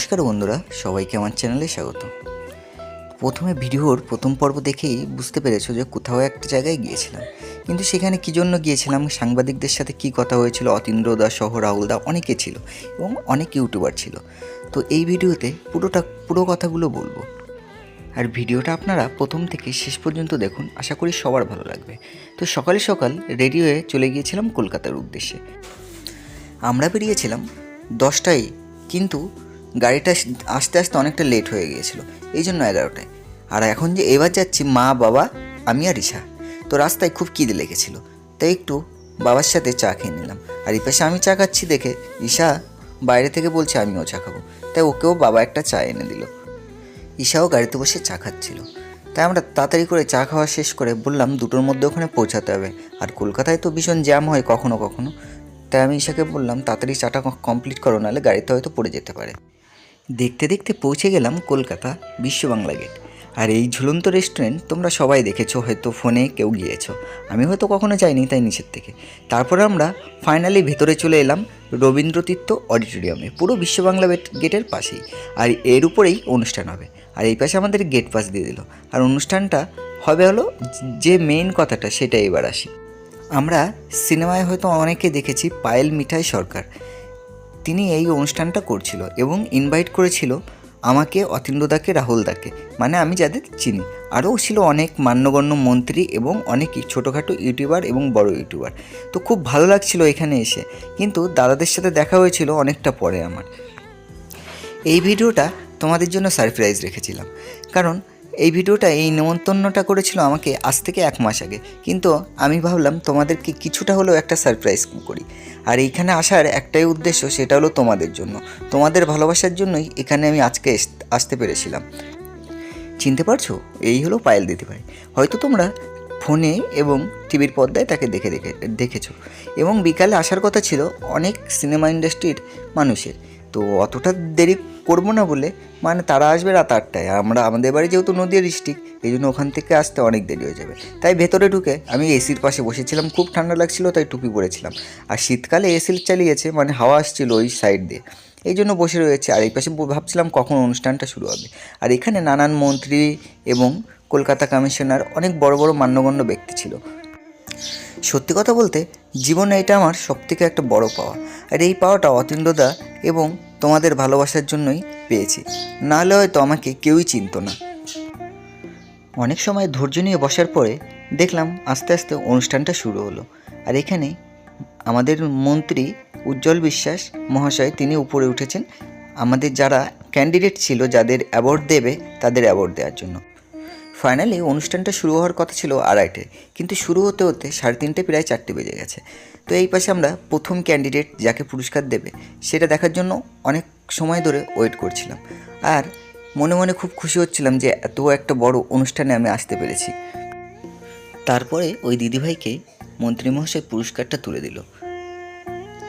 নমস্কার বন্ধুরা, সবাইকে আমার চ্যানেলে স্বাগত। প্রথমে ভিডিওর প্রথম পর্ব দেখেই বুঝতে পেরেছ যে কোথাও একটা জায়গায় গিয়েছিলাম। কিন্তু সেখানে কী জন্য গিয়েছিলাম, সাংবাদিকদের সাথে কি কথা হয়েছিল, অতীন্দ্র দা সহ রাহুল দা অনেকে ছিল এবং অনেক ইউটিউবার ছিল। তো এই ভিডিওতে পুরোটা, পুরো কথাগুলো বলব। আর ভিডিওটা আপনারা প্রথম থেকে শেষ পর্যন্ত দেখুন, আশা করি সবার ভালো লাগবে। তো সকালে সকাল রেডি হয়ে চলে গিয়েছিলাম কলকাতার উদ্দেশ্যে। আমরা বেরিয়েছিলাম দশটায়, কিন্তু গাড়িটা আস্তে আস্তে অনেকটা লেট হয়ে গিয়েছিল, এই জন্য এগারোটায়। আর এখন যে এবার যাচ্ছি, মা, বাবা, আমি আর ঈশা। তো রাস্তায় খুব কিদে লেগেছিল, তাই একটু বাবার সাথে চা খেয়ে নিলাম। আর এই পাশে আমি চা খাচ্ছি দেখে, ঈশা বাইরে থেকে বলছে, আমিও চা খাব। তাই ওকেও বাবা একটা চা এনে দিল। ঈশাও গাড়িতে বসে চা খাচ্ছিল। তাই আমরা তাড়াতাড়ি করে চা খাওয়া শেষ করে বললাম, দুটোর মধ্যে ওখানে পৌঁছাতে হবে। আর কলকাতায় তো ভীষণ জ্যাম হয় কখনো কখনো। তাই আমি ঈশাকে বললাম, তাড়াতাড়ি চাটা কমপ্লিট করো, নাহলে গাড়িতে হয়তো পড়ে যেতে পারে। দেখতে দেখতে পৌঁছে গেলাম কলকাতা বিশ্ব বাংলা গেট আর এই ঝুলন্ত রেস্টুরেন্ট তোমরা সবাই দেখেছ, হয়তো ফোনে কেউ গিয়েছো। আমি হয়তো কখনো যাইনি তাই নিচের থেকে। তারপর আমরা ফাইনালি ভেতরে চলে এলাম রবীন্দ্রতীর্থ অডিটোরিয়ামে পুরো বিশ্ব বাংলা গেটের পাশেই। আর এর উপরেই অনুষ্ঠান হবে। আর এই পাশে আমাদের গেট পাস দিয়ে দিল। আর অনুষ্ঠানটা হবে হলো যে মেইন কথাটা, সেটা এবার আসি। আমরা সিনেমায় হয়তো অনেকে দেখেছি, পায়েল মিঠাই সরকার। তিনি এই অনুষ্ঠানটা করছিল এবং ইনভাইট করেছিল আমাকে অতীন্দ্রদাকে রাহুল দাকে। মানে আমি যাদের চিনি। আরও ছিল অনেক মান্যগণ্য মন্ত্রী এবং অনেক ছোটোখাটো ইউটিউবার এবং বড় ইউটিউবার। তো খুব ভালো লাগছিল এখানে এসে। কিন্তু দাদাদের সাথে দেখা হয়েছিল অনেকটা পরে আমার। এই ভিডিওটা তোমাদের জন্য সারপ্রাইজ রেখেছিলাম। কারণ এই ভিডিওটা, এই নেমন্তন্নটা করেছিল আমাকে আজ থেকে এক মাস আগে। কিন্তু আমি ভাবলাম তোমাদেরকে কিছুটা হলেও একটা সারপ্রাইজ করি। আর এইখানে আসার একটাই উদ্দেশ্য, সেটা হলো তোমাদের জন্য। তোমাদের ভালোবাসার জন্যই এখানে আমি আজকে আসতে পেরেছিলাম। চিনতে পারছ? এই হলো পায়েল দিদিভাই। হয়তো তোমরা ফোনে এবং টিভির পর্দায় তাকে দেখে দেখে, দেখেছ। এবং বিকালে আসার কথা ছিল অনেক সিনেমা ইন্ডাস্ট্রির মানুষের। তো অতটা দেরি করব না বলে মানে তারা আসবে রাত আটটায়। আমরা, আমাদের বাড়ি যেহেতু নদীয়া ডিস্ট্রিক্ট এই জন্য ওখান থেকে আসতে অনেক দেরি হয়ে যাবে। তাই ভেতরে ঢুকে আমি এসির পাশে বসেছিলাম, খুব ঠান্ডা লাগছিল, তাই টুপি পরেছিলাম। আর শীতকালে এসি চালিয়েছে মানে হাওয়া আসছিল ওই সাইড দিয়ে। এই জন্য বসে রয়েছে। আর এই পাশে ভাবছিলাম কখন অনুষ্ঠানটা শুরু হবে। আর এখানে নানান মন্ত্রী এবং কলকাতা কমিশনার অনেক বড় বড় মান্যগণ্য ব্যক্তি ছিল। সত্যি কথা বলতে, জীবনে এটা আমার সবথেকে একটা বড় পাওয়া। আর এই পাওয়াটা অতীন্দ্রদা এবং তোমাদের ভালোবাসার জন্যই পেয়েছি। নাহলে হয়তো আমাকে কেউই চিনতো না। অনেক সময় ধৈর্য নিয়ে বসার পরে দেখলাম আস্তে আস্তে অনুষ্ঠানটা শুরু হলো। আর এখানে আমাদের মন্ত্রী উজ্জ্বল বিশ্বাস মহাশয়, তিনি উপরে উঠেছেন। আমাদের যারা ক্যান্ডিডেট ছিল, যাদের অ্যাওয়ার্ড দেবে, তাদের অ্যাওয়ার্ড দেওয়ার জন্য। ফাইনালি অনুষ্ঠানটা শুরু হওয়ার কথা ছিল আড়াইটে, কিন্তু শুরু হতে হতে সাড়ে তিনটে প্রায় চারটে বেজে গেছে। তো এই পাশে আমরা প্রথম ক্যান্ডিডেট যাকে পুরস্কার দেবে, সেটা দেখার জন্য অনেক সময় ধরে ওয়েট করছিলাম। আর মনে মনে খুব খুশি হচ্ছিলাম যে এত একটা বড় অনুষ্ঠানে আমি আসতে পেরেছি। তারপরে ওই দিদিভাইকে মন্ত্রী মহাশয় পুরস্কারটা তুলে দিল।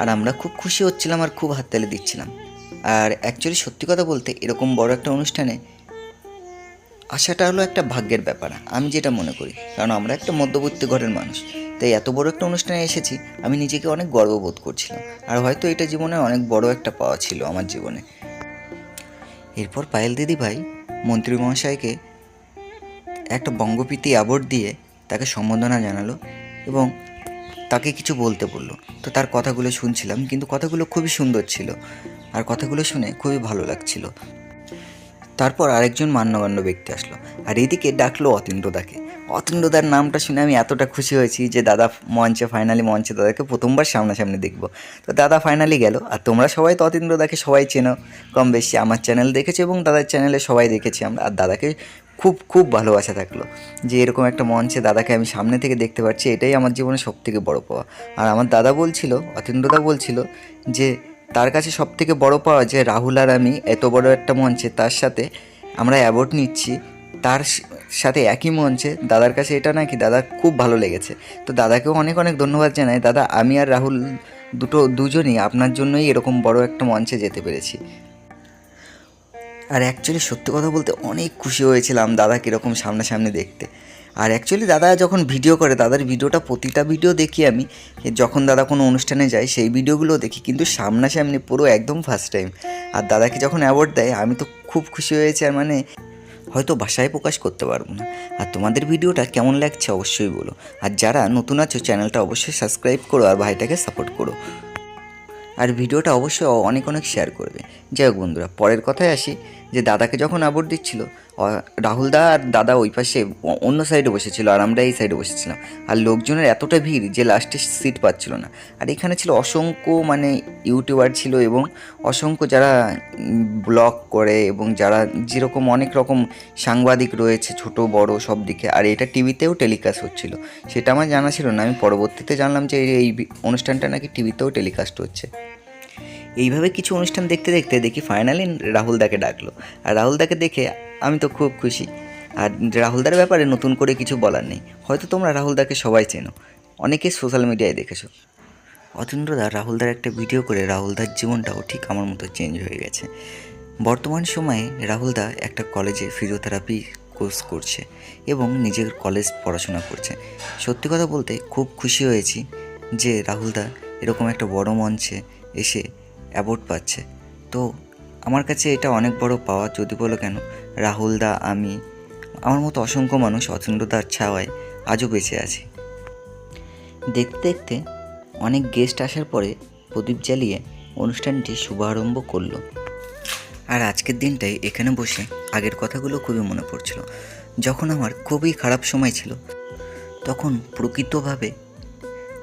আর আমরা খুব খুশি হচ্ছিলাম আর খুব হাততালি দিচ্ছিলাম। আর অ্যাকচুয়ালি সত্যি কথা বলতে এরকম বড় একটা অনুষ্ঠানে আসাটা হলো একটা ভাগ্যের ব্যাপার, আমি যেটা মনে করি। কারণ আমরা একটা মধ্যবর্তী ঘরের মানুষ, তাই এত বড় একটা অনুষ্ঠানে এসেছি, আমি নিজেকে অনেক গর্ববোধ করছিলাম। আর হয়তো এটা জীবনে অনেক বড় একটা পাওয়া ছিল আমার জীবনে। এরপর পায়েল দিদি ভাই, মন্ত্রী মহাশয়কে একটা বঙ্গপ্রীতি অ্যাওয়ার্ড দিয়ে তাকে সম্বোধনা জানালো এবং তাকে কিছু বলতে বলল। তো তার কথাগুলো শুনছিলাম, কিন্তু কথাগুলো খুবই সুন্দর ছিল। আর কথাগুলো শুনে খুবই ভালো লাগছিল। তারপর আরেকজন মান্যগণ্য ব্যক্তি আসলো। আর এদিকে ডাকলো অতীন্দ্রদাকে। অতীন্দ্রদার নামটা শুনে আমি এতটা খুশি হয়েছি যে দাদা মঞ্চে ফাইনালি মঞ্চে দাদাকে প্রথমবার সামনাসামনি দেখব। তো দাদা ফাইনালি গেল। আর তোমরা সবাই তো অতীন্দ্রদাকে সবাই চেনো। কম বেশি আমার চ্যানেল দেখেছ এবং দাদার চ্যানেলে সবাই দেখেছি আমরা। আর দাদাকে খুব খুব ভালোবাসা থাকল যে এরকম একটা মঞ্চে দাদাকে আমি সামনে থেকে দেখতে পাচ্ছি এটাই আমার জীবনে সব থেকে বড় পাওয়া। আর আমার দাদা বলছিল, অতীন্দ্রদা বলছিল যে তার কাছে সব থেকে বড় পাওয়া যে রাহুল আর আমি এত বড় একটা মঞ্চে, তার সাথে আমরা অ্যাওয়ার্ড নিচ্ছি। তার সাথে একই মঞ্চে দাদার কাছে এটা নাকি দাদা খুব ভালো লেগেছে। তো দাদাকেও অনেক অনেক ধন্যবাদ জানাই। দাদা, আমি আর রাহুল দুটো, দুজনই আপনার জন্যই এরকম বড় একটা মঞ্চে যেতে পেরেছি। আর অ্যাকচুয়ালি সত্যি কথা বলতে অনেক খুশি হয়েছিলাম দাদা কীরকম সামনাসামনি দেখতে। আর অ্যাকচুয়ালি দাদা যখন ভিডিও করে, দাদার ভিডিওটা প্রতিটা ভিডিও দেখি আমি যখন দাদা কোনো অনুষ্ঠানে যায়, সেই ভিডিওগুলো দেখি, কিন্তু সামনাসামনি পুরো একদম ফার্স্ট টাইম আর দাদাকে যখন অ্যাওয়ার্ড দেয়, আমি তো খুব খুশি হয়েছি আর মানে হয়তো ভাষায় প্রকাশ করতে পারব না। আর তোমাদের ভিডিওটা কেমন লাগছে অবশ্যই বলো। আর যারা নতুন আছো, চ্যানেলটা অবশ্যই সাবস্ক্রাইব করো, আর ভাইটাকে সাপোর্ট করো। আর ভিডিওটা অবশ্যই অনেক অনেক শেয়ার করবে। যাই হোক বন্ধুরা, পরের কথায় আসি। যে দাদাকে যখন আবর দিচ্ছিল, অ- রাহুল দা আর দাদা ওই পাশে অন্য সাইডে বসেছিল, আর আমরা এই সাইডে বসেছিলাম। আর লোকজনের এতটা ভিড় যে লাস্টে সিট পাচ্ছিল না। আর এখানে ছিল অসংখ্য মানে ইউটিউবার ছিল এবং অসংখ্য যারা ব্লগ করে এবং যারা যেরকম অনেক রকম সাংবাদিক রয়েছে, ছোট, বড় সব দিকে। আর এটা টিভিতেও টেলিকাস্ট হচ্ছিল। সেটা আমার জানা ছিল না। আমি পরবর্তীতে জানলাম যে এই অনুষ্ঠানটা নাকি টিভিতেও টেলিকাস্ট হচ্ছে। এইভাবে কিছু অনুষ্ঠান দেখতে দেখতে দেখি ফাইনালি রাহুলদাকে ডাকলো। আর রাহুলদাকে দেখে আমি তো খুব খুশি। আর রাহুলদার ব্যাপারে নতুন করে কিছু বলার নেই। হয়তো তোমরা রাহুলদাকে সবাই চেনো। অনেকে সোশ্যাল মিডিয়ায় দেখেছ। অতীন্দ্রদা রাহুলদার একটা ভিডিও করে রাহুলদার জীবনটাও ঠিক আমার মতো চেঞ্জ হয়ে গেছে। বর্তমান সময়ে রাহুলদা একটা কলেজে ফিজিওথেরাপি কোর্স করছে এবং নিজের কলেজ পড়াশোনা করছে। সত্যি কথা বলতে খুব খুশি হয়েছি যে রাহুলদা এরকম একটা বড় মঞ্চে এসে অ্যাওয়ার্ড পাচ্ছে। তো আমার কাছে এটা অনেক বড় পাওয়া, যদি বলো কেন? রাহুল দা, আমি, আমার মতো অসংখ্য মানুষ অতীন্দ্রদার ছাওয়ায় আজও বেঁচে আছে। দেখতে দেখতে অনেক গেস্ট আসার পরে প্রদীপ জ্বালিয়ে অনুষ্ঠানটি শুভারম্ভ করল। আর আজকের দিনটাই এখানে বসে আগের কথাগুলো খুবই মনে পড়ছিল। যখন আমার খুবই খারাপ সময় ছিল, তখন প্রকৃতভাবে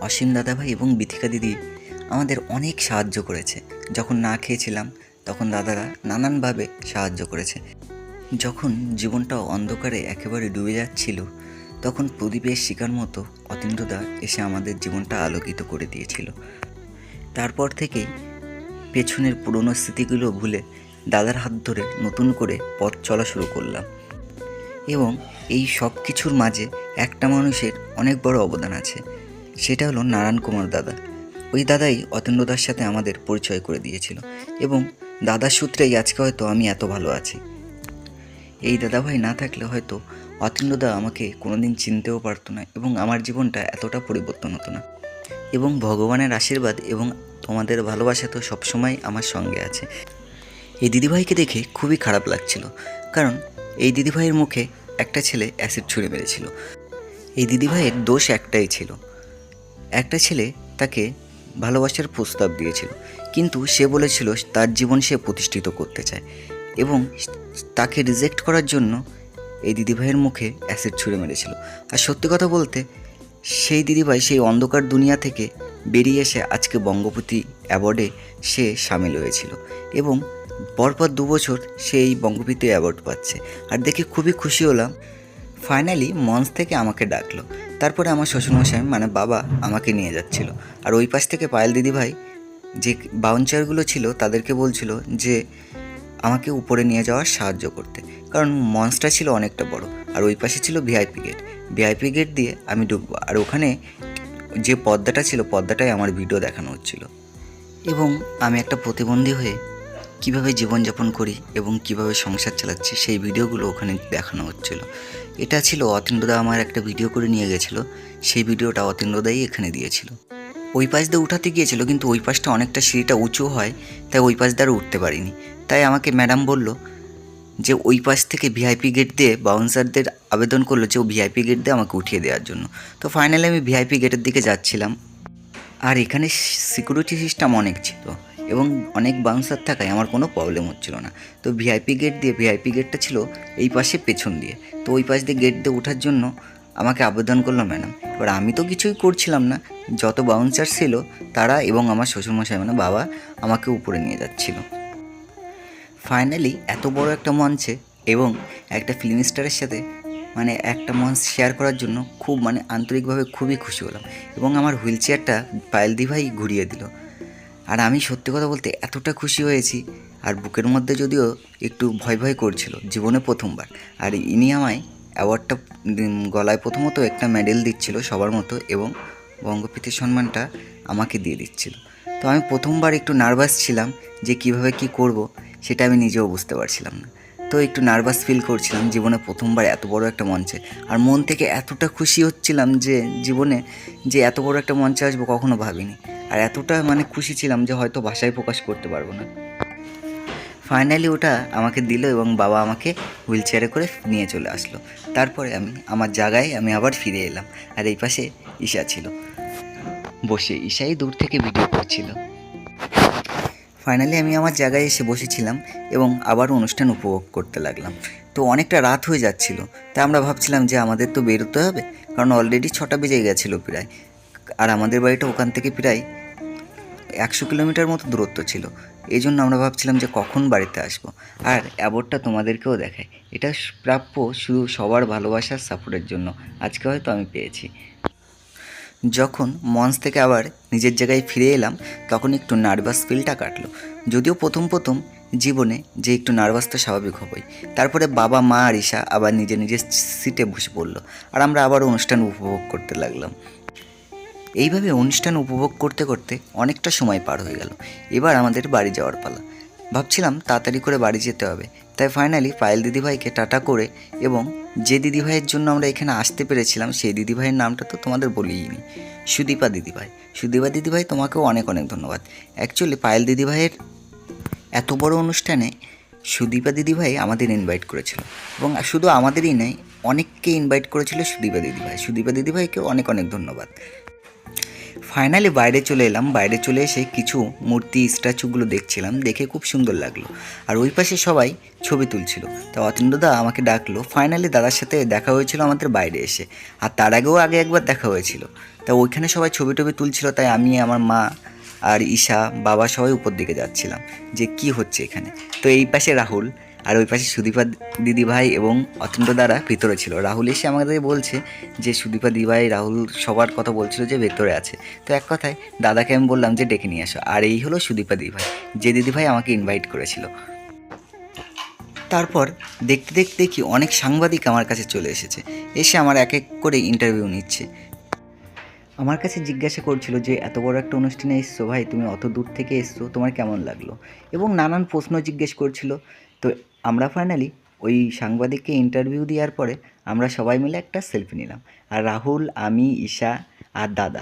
অসীম দাদাভাই এবং বিথিকা দিদি আমাদের অনেক সাহায্য করেছে। যখন না খেয়েছিলাম, তখন দাদারা নানানভাবে সাহায্য করেছে। যখন জীবনটা অন্ধকারে একেবারে ডুবে যাচ্ছিল, তখন প্রদীপের শিকার মতো অতীন্দ্রদা এসে আমাদের জীবনটা আলোকিত করে দিয়েছিল। তারপর থেকেই পেছনের পুরনো স্মৃতিগুলো ভুলে দাদার হাত ধরে নতুন করে পথ চলা শুরু করলাম। এবং এই সব কিছুর মাঝে একটা মানুষের অনেক বড় অবদান আছে, সেটা হলো নারায়ণ কুমার দাদা। ওই দাদাই অতীন্দ্রদার সাথে আমাদের পরিচয় করে দিয়েছিল এবং দাদার সূত্রেই আজকে হয়তো আমি এত ভালো আছি। এই দাদাভাই না থাকলে হয়তো অতীন্দ্রদা আমাকে কোনোদিন চিনতেও পারতো না এবং আমার জীবনটা এতটা পরিবর্তন হতো না। এবং ভগবানের আশীর্বাদ এবং তোমাদের ভালোবাসা তো সবসময় আমার সঙ্গে আছে। এই দিদিভাইকে দেখে খুবই খারাপ লাগছিল, কারণ এই দিদিভাইয়ের মুখে একটা ছেলে অ্যাসিড ছুঁড়ে মেরেছিল। এই দিদিভাইয়ের দোষ একটাই ছিল। একটা ছেলে তাকে ভালোবাসার প্রস্তাব দিয়েছিল। কিন্তু সে বলেছিল তার জীবন সে প্রতিষ্ঠিত করতে চায় এবং তাকে রিজেক্ট করার জন্য এই দিদিভাইয়ের মুখে অ্যাসিড ছুঁড়ে মেরেছিল। আর সত্যি কথা বলতে, সেই দিদিভাই সেই অন্ধকার দুনিয়া থেকে বেরিয়ে এসে আজকে বঙ্গপতি অ্যাওয়ার্ডে সে সামিল হয়েছিল এবং পরপর দু বছর সে এই বঙ্গপতি অ্যাওয়ার্ড পাচ্ছে। আর দেখে খুবই খুশি হলাম। ফাইনালি মঞ্চ থেকে আমাকে ডাকলো। তারপরে আমার শ্বশুরমশাই মানে বাবা আমাকে নিয়ে যাচ্ছিল। আর ওই পাশ থেকে পায়েল দিদিভাই যে বাউন্সারগুলো ছিল, তাদেরকে বলছিল যে আমাকে উপরে নিয়ে যাওয়ার সাহায্য করতে। কারণ মঞ্চটা ছিল অনেকটা বড়, আর ওই পাশে ছিল ভিআইপি গেট। ভিআইপি গেট দিয়ে আমি ঢুকবো। আর ওখানে যে পর্দাটা ছিল পর্দাটাই আমার ভিডিও দেখানো হচ্ছিল। এবং আমি একটা প্রতিবন্ধী হয়ে কীভাবে জীবনযাপন করি এবং কীভাবে সংসার চালাচ্ছি, সেই ভিডিওগুলো ওখানে দেখানো হচ্ছিল। এটা ছিল অতীন্দ্রদা আমার একটা ভিডিও করে নিয়ে গেছিল। সেই ভিডিওটা অতীন্দ্রদাই এখানে দিয়েছিল। ওই পাশ দিয়ে উঠাতে গিয়েছিল, কিন্তু ওই পাশটা অনেকটা সিঁড়িটা উঁচু হয়, তাই ওই পাশ দিয়ে উঠতে পারিনি। তাই আমাকে ম্যাডাম বলল যে, ওই পাশ থেকে ভিআইপি গেট দিয়ে বাউন্সারদের আবেদন করল যে, ও ভিআইপি গেট দিয়ে আমাকে উঠিয়ে দেওয়ার জন্য। তো ফাইনালি আমি ভিআইপি গেটের দিকে যাচ্ছিলাম। আর এখানে সিকিউরিটি সিস্টেম অনেক ছিল। এবং অনেক বাউন্সার থাকায় আমার কোনো প্রবলেম হচ্ছিল না। তো ভিআইপি গেট দিয়ে ভিআইপি গেটটা ছিল এই পাশে পেছন দিয়ে। তো ওই পাশ দিয়ে গেট দিয়ে ওঠার জন্য আমাকে আবেদন করল ম্যাডাম এবার আমি তো কিছুই করছিলাম না। যত বাউন্সার ছিল তারা এবং আমার শ্বশুরমশাই মানে বাবা আমাকে উপরে নিয়ে যাচ্ছিল। ফাইনালি এত বড় একটা মঞ্চে এবং একটা ফিল্ম স্টারের সাথে মানে একটা মঞ্চ শেয়ার করার জন্য খুব মানে আন্তরিকভাবে খুবই খুশি হলাম। এবং আমার হুইল চেয়ারটা পায়েল দিভাই ঘুরিয়ে দিল। আর আমি সত্যি কথা বলতে এতটা খুশি হয়েছি। আর বুকের মধ্যে যদিও একটু ভয় ভয় করছিল, জীবনে প্রথমবার। আর ইনি আমায় অ্যাওয়ার্ডটা গলায় প্রথমত একটা মেডেল দিচ্ছিল সবার মতো এবং বঙ্গপীতি সম্মানটা আমাকে দিয়ে দিচ্ছিল। তো আমি প্রথমবার একটু নার্ভাস ছিলাম যে কীভাবে কি করব, সেটা আমি নিজেও বুঝতে পারছিলাম না। তো একটু নার্ভাস ফিল করছিলাম, জীবনে প্রথমবার এত বড় একটা মঞ্চে। আর মন থেকে এতটা খুশি হচ্ছিলাম যে, জীবনে যে এত বড় একটা মঞ্চে আসব কখনো ভাবিনি। আর এতটা মানে খুশি ছিলাম যে হয়তো ভাষায় প্রকাশ করতে পারব না। ফাইনালি ওটা আমাকে দিল এবং বাবা আমাকে হুইল চেয়ারে করে নিয়ে চলে আসলো। তারপরে আমি, আমার জায়গায় আমি আবার ফিরে এলাম আর এই পাশে ঈশা ছিল। বসে ঈশাই দূর থেকে ভিডিও করছিল। ফাইনালি আমি আমার জায়গায় এসে বসেছিলাম এবং আবার অনুষ্ঠান উপভোগ করতে লাগলাম। তো অনেকটা রাত হয়ে যাচ্ছিল তাই আমরা ভাবছিলাম যে আমাদের তো বেরোতে হবে, কারণ অলরেডি ছটা বেজে গেছিল প্রায়। আর আমাদের বাড়িটা ওখান থেকে প্রায় একশো কিলোমিটার মতো দূরত্ব ছিল। এই জন্য আমরা ভাবছিলাম যে কখন বাড়িতে আসব। আর অ্যাবোর্ডটা তোমাদেরকেও দেখায় এটা প্রাপ্য শুধু সবার ভালোবাসার সাপোর্টের জন্য। আজকে হয়তো আমি পেয়েছি। যখন মঞ্চ থেকে আবার নিজের জায়গায় ফিরে এলাম, তখন একটু নার্ভাস ফিলটা কাটলো। যদিও প্রথম প্রথম জীবনে যে একটু নার্ভাস তো স্বাভাবিক হবেই। তারপরে বাবা, মা আর ঈশা আবার নিজে নিজের সিটে বসে পড়ল। আর আমরা আবার অনুষ্ঠান উপভোগ করতে লাগলাম। এইভাবে অনুষ্ঠান উপভোগ করতে করতে অনেকটা সময় পার হয়ে গেল। এবার আমাদের বাড়ি যাওয়ার পালা। ভাবছিলাম তাড়াতাড়ি করে বাড়ি যেতে হবে। তাই ফাইনালি পায়েল দিদিভাইকে টাটা করে এবং যে দিদিভাইয়ের জন্য আমরা এখানে আসতে পেরেছিলাম, সেই দিদিভাইয়ের নামটা তো তোমাদের বলিনি সুদীপা দিদিভাই। সুদীপা দিদিভাই তোমাকেও অনেক অনেক ধন্যবাদ। অ্যাকচুয়ালি পায়েল দিদিভাইয়ের এত বড় অনুষ্ঠানে সুদীপা দিদিভাই আমাদের ইনভাইট করেছিল। এবং শুধু আমাদেরই নয়, অনেককে ইনভাইট করেছিল সুদীপা দিদিভাই। সুদীপা দিদিভাইকেও অনেক অনেক ধন্যবাদ। ফাইনালি বাইরে চলে এলাম। বাইরে চলে এসে কিছু মূর্তি স্ট্যাচুগুলো দেখছিলাম। দেখে খুব সুন্দর লাগল। আর ওই পাশে সবাই ছবি তুলছিল। তা অতীন্দ্রদা আমাকে ডাকলো। ফাইনালি দাদার সাথে দেখা হয়েছিল আমাদের বাইরে এসে। আর তার আগেও আগে একবার দেখা হয়েছিল। তা ওইখানে সবাই ছবি টবি তুলছিল, তাই আমি, আমার মা আর ঈশা, বাবা সবাই উপর দিকে যাচ্ছিলাম। যে কি হচ্ছে এখানে? তো এই পাশে রাহুল আর ওই পাশে সুদীপা দিদিভাই এবং অতীন্দ্র দ্বারা ভিতরে ছিল। রাহুল এসে আমাদের বলছে যে, সুদীপা দিদিভাই, রাহুল সবার কথা বলছিল যে, ভেতরে আছে। তো এক কথায় দাদাকে আমি বললাম যে, ডেকে নিয়ে আসো। আর এই হলো সুদীপা দিদিভাই। যে দিদিভাই আমাকে ইনভাইট করেছিল। তারপর দেখতে দেখতে দেখি অনেক সাংবাদিক আমার কাছে চলে এসেছে। এসে আমার এক এক করে ইন্টারভিউ নিচ্ছে। আমার কাছে জিজ্ঞাসা করছিল যে, এত বড় একটা অনুষ্ঠানে এসছো ভাই, তুমি অত দূর থেকে এসছো, তোমার কেমন লাগল? এবং নানান প্রশ্ন জিজ্ঞেস করছিল। তো আমরা ফাইনালি ওই সাংবাদিককে ইন্টারভিউ দেওয়ার পরে আমরা সবাই মিলে একটা সেলফি নিলাম। আর রাহুল, আমি, ঈশা আর দাদা।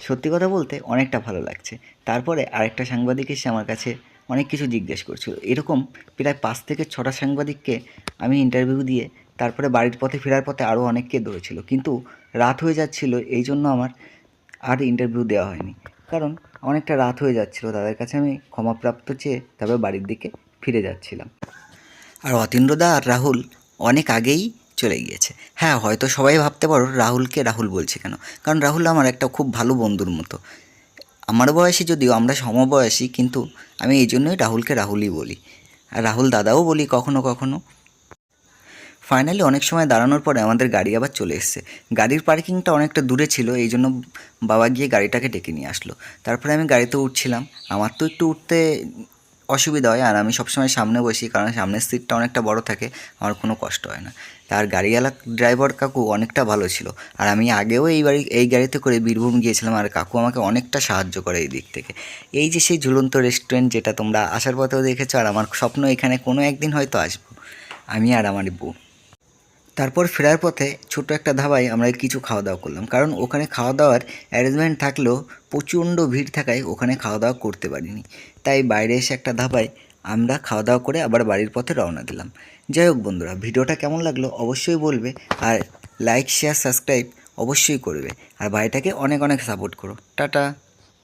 সত্যি কথা বলতে অনেকটা ভালো লাগছে। তারপরে আরেকটা সাংবাদিক এসে আমার কাছে অনেক কিছু জিজ্ঞেস করছিল। এরকম প্রায় পাঁচ থেকে ছটা সাংবাদিককে আমি ইন্টারভিউ দিয়ে তারপরে বাড়ির পথে ফেরার পথে আরও অনেককে ধরেছিল। কিন্তু রাত হয়ে যাচ্ছিল, এই জন্য আমার আর ইন্টারভিউ দেওয়া হয়নি। কারণ অনেকটা রাত হয়ে যাচ্ছিল। তাদের কাছে আমি ক্ষমাপ্রাপ্ত চেয়ে তারপরে বাড়ির দিকে ফিরে যাচ্ছিলাম। আর অতীন্দ্রদা আর রাহুল অনেক আগেই চলে গিয়েছে। হ্যাঁ হয়তো সবাই ভাবতে পারো রাহুলকে রাহুল বলছে কেন? কারণ রাহুল আমার একটা খুব ভালো বন্ধুর মতো। আমার বয়সী যদিও, আমরা সমবয়সী, কিন্তু আমি এই জন্যই রাহুলকে রাহুলই বলি। আর রাহুল দাদাও বলি কখনো কখনো। ফাইনালি অনেক সময় দাঁড়ানোর পরে আমাদের গাড়ি আবার চলে এসছে। গাড়ির পার্কিংটা অনেকটা দূরে ছিল, এই জন্য বাবা গিয়ে গাড়িটাকে ডেকে নিয়ে আসলো। তারপরে আমি গাড়িতে উঠছিলাম। আমার তো একটু উঠতে অসুবিধা হয়, আর আমি সবসময় সামনে বসি, কারণ সামনের সিটটা অনেকটা বড় থাকে, আমার কোনো কষ্ট হয় না। তার গাড়িওয়ালা ড্রাইভার কাকু অনেকটা ভালো ছিল, আর আমি আগেও এই বাড়ি, এই গাড়িতে করে বীরভূম গিয়েছিলাম, আর কাকু আমাকে অনেকটা সাহায্য করে এই দিক থেকে। এই যে সেই ঝুলন্ত রেস্টুরেন্ট যেটা তোমরা আসার পথেও দেখেছ, আর আমার স্বপ্ন এখানে কোনো একদিন হয়তো আসব, আমি আর আমার বউ। তারপর ফেরার পথে ছোট একটা ধাবায় আমরা কিছু খাওয়া দাওয়া করলাম। কারণ ওখানে খাওয়া দাওয়ার অ্যারেঞ্জমেন্ট থাকলেও প্রচণ্ড ভিড় থাকায় ওখানে খাওয়া দাওয়া করতে পারিনি। তাই বাইরে এসে একটা ধাবায় আমরা খাওয়া দাওয়া করে আবার বাড়ির পথে রওনা দিলাম। যাই হোক বন্ধুরা, ভিডিওটা কেমন লাগল অবশ্যই বলবে আর লাইক শেয়ার সাবস্ক্রাইব অবশ্যই করবে। আর ভাইটাকে অনেক অনেক সাপোর্ট করো। টাটা!